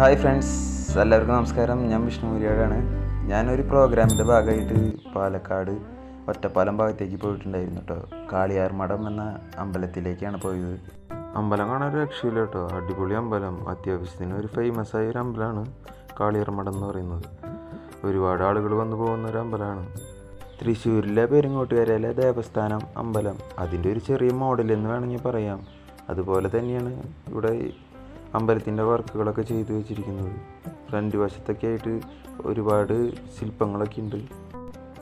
Hi friends എല്ലാവർക്കും നമസ്കാരം. ഞാൻ വിഷ്ണു മുരിയാടാണ് ഞാനൊരു പ്രോഗ്രാമിന്റെ ഭാഗമായിട്ട് പാലക്കാട് ഒറ്റപ്പാലം ഭാഗത്തേക്ക് പോയിട്ടുണ്ടായിരുന്നു കേട്ടോ കാളിയാർ മഠം എന്ന അമ്പലത്തിലേക്കാണ് പോയത്. അമ്പലം കാണാൻ ഒരു രക്ഷയില്ല കേട്ടോ അടിപൊളി അമ്പലം. അത്യാവശ്യത്തിന് ഒരു ഫേമസ് ആയ ഒരു അമ്പലമാണ് കാളിയാർ മഠം എന്ന് പറയുന്നത്. ഒരുപാട് ആളുകൾ വന്നു പോകുന്ന ഒരു അമ്പലമാണ്. തൃശ്ശൂരിലെ പെരുങ്ങോട്ടുകരയിലെ ദേവസ്ഥാനം അമ്പലം. അതിന്റെ ഒരു ചെറിയ മോഡൽ എന്ന് വേണമെങ്കിൽ പറയാം. അതുപോലെ തന്നെയാണ് ഇവിടെ അമ്പലത്തിന്റെ വർക്കുകളൊക്കെ ചെയ്തു വെച്ചിരിക്കുന്നത്. ഫ്രണ്ട് വശത്തൊക്കെ ആയിട്ട് ഒരുപാട് ശില്പങ്ങളൊക്കെ ഉണ്ട്.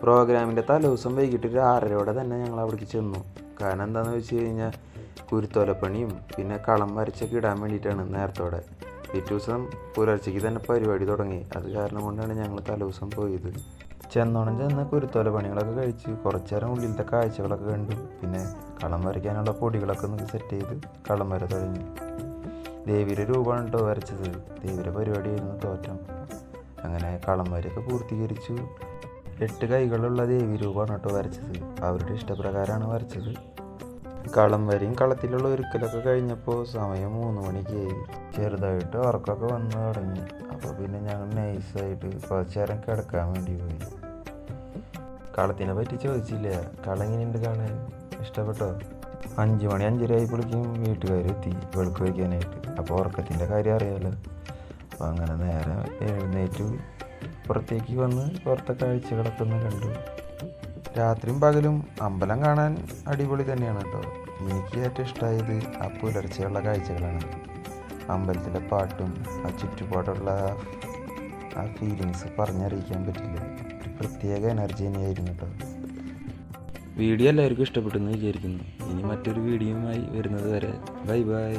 പ്രോഗ്രാമിന്റെ തലേദിവസം വൈകിട്ട് ഒരു ആറരയോടെ തന്നെ ഞങ്ങൾ അവിടേക്ക് ചെന്നു. കാരണം എന്താണെന്ന് വെച്ച് കഴിഞ്ഞാൽ കുരുത്തോലപ്പണിയും പിന്നെ കളം വരച്ചൊക്കെ ഇടാൻ വേണ്ടിയിട്ടാണ് നേരത്തോടെ. പിറ്റേ ദിവസം പുലർച്ചയ്ക്ക് തന്നെ പരിപാടി തുടങ്ങി. അത് കാരണം കൊണ്ടാണ് ഞങ്ങൾ തലേദിവസം പോയത്. ചെന്നോണം ചെന്ന് കുരുത്തോല പണികളൊക്കെ കഴിച്ച് കുറച്ചു നേരം ഉള്ളിലത്തെ കാഴ്ചകളൊക്കെ കണ്ടു. പിന്നെ കളം വരയ്ക്കാനുള്ള പൊടികളൊക്കെ ഒന്ന് സെറ്റ് ചെയ്ത് കളം വര തുടങ്ങി. ദേവിയുടെ രൂപമാണ് കേട്ടോ വരച്ചത്. ദേവിയുടെ പരിപാടിയായിരുന്നു തോറ്റം. അങ്ങനെ കളന്മാരെയൊക്കെ പൂർത്തീകരിച്ചു. എട്ട് കൈകളുള്ള ദേവി രൂപമാണ് കേട്ടോ വരച്ചത്. അവരുടെ ഇഷ്ടപ്രകാരമാണ് വരച്ചത്. കളം വരെയും കളത്തിലുള്ള ഒരുക്കലൊക്കെ കഴിഞ്ഞപ്പോൾ സമയം മൂന്ന് മണിക്കായി ചെറുതായിട്ട് ഉറക്കമൊക്കെ വന്നു തുടങ്ങി. അപ്പോൾ പിന്നെ ഞങ്ങൾ നൈസായിട്ട് കുറച്ച് നേരം കിടക്കാൻ വേണ്ടി പോയി. കളത്തിനെ പറ്റി ചോദിച്ചില്ല. കളം എങ്ങനെയുണ്ട് കാണാൻ ഇഷ്ടപ്പെട്ടോ? അഞ്ച് മണി അഞ്ചര വീട്ടുകാർ വീട്ടുകാരെത്തി വെളുക്ക് വയ്ക്കാനായിട്ട്. അപ്പോൾ ഉറക്കത്തിന്റെ കാര്യം അറിയാമല്ലോ അപ്പോൾ അങ്ങനെ നേരെ എഴുന്നേറ്റ്. പുറത്തേക്ക് വന്ന് പുറത്തെ കാഴ്ചകളൊക്കെ ഒന്ന് കണ്ടു. രാത്രിയും പകലും അമ്പലം കാണാൻ അടിപൊളി തന്നെയാണ് കേട്ടോ. എനിക്ക് ഏറ്റവും ഇഷ്ടമായത് ആ പുലർച്ചെയുള്ള കാഴ്ചകളാണ്. അമ്പലത്തിലെ പാട്ടും ആ ചുറ്റുപാടുള്ള ആ ഫീലിങ്സ് പറഞ്ഞറിയിക്കാൻ പറ്റില്ല. ഒരു പ്രത്യേക എനർജി തന്നെയായിരുന്നു കേട്ടോ. വീഡിയോ എല്ലാവർക്കും ഇഷ്ടപ്പെട്ടെന്ന് വിചാരിക്കുന്നു. ഇനി മറ്റൊരു വീഡിയോയുമായി വരുന്നത് വരെ ബൈ ബൈ.